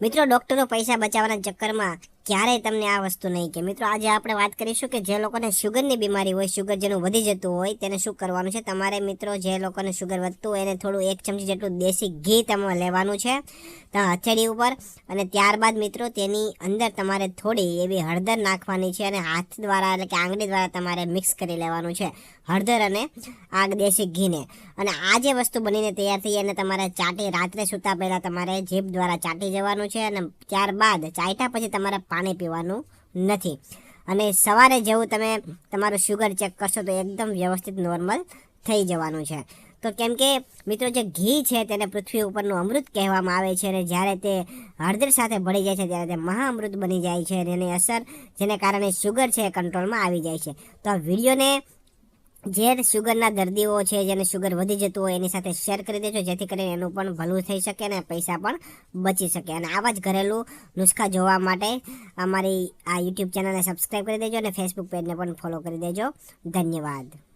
મિત્રો ડોક્ટરો પૈસા બચાવવાના ચક્કરમાં ક્યારેય તમને આ વસ્તુ નહીં કે. મિત્રો, આજે આપણે વાત કરીશું કે જે લોકોને શુગરની બીમારી હોય શુગર જેનું વધી જતું હોય, તેને શું કરવાનું છે? તમારે મિત્રો, જે લોકોને શુગર વધતું હોય, એને થોડું એક ચમચી જેટલું દેશી ઘી તમારે લેવાનું છે હથેળી ઉપર. અને ત્યારબાદ મિત્રો, તેની અંદર તમારે થોડી એવી હળદર નાખવાની છે અને હાથ દ્વારા એટલે કે આંગળી દ્વારા તમારે મિક્સ કરી લેવાનું છે, હળદર અને આ દેશી ઘીને. અને આ જે વસ્તુ બનીને તૈયાર થઈ અને તમારે ચાટી રાત્રે સૂતા પહેલાં તમારે જીભ દ્વારા ચાટી જવાનું છે અને ત્યારબાદ ચાટ્યા પછી તમારે પાણી પીવાનું નથી. અને સવારે જેવું તમે તમારું શુગર ચેક કરશો તો એકદમ વ્યવસ્થિત નોર્મલ થઈ જવાનું છે. તો કેમ કે મિત્રો જે ઘી છે તેને પૃથ્વી ઉપરનું અમૃત કહેવામાં આવે છે અને જ્યારે તે હળદર સાથે ભળી જાય છે ત્યારે તે મહાઅમૃત બની જાય છે અને એની અસર જેને કારણે શુગર છે એ કંટ્રોલમાં આવી જાય છે. તો આ વિડીયોને જે શુગરના દર્દીઓ છે, જેને શુગર વધી જતું હોય, એની સાથે શેર કરી દેજો, જેથી કરીને એનું પણ ભલું થઈ શકે અને પૈસા પણ બચી શકે. અને આવા જ ઘરેલું નુસ્ખા જોવા માટે અમારી આ યુટ્યુબ ચેનલને સબસ્ક્રાઈબ કરી દેજો અને ફેસબુક પેજને પણ ફોલો કરી દેજો. ધન્યવાદ.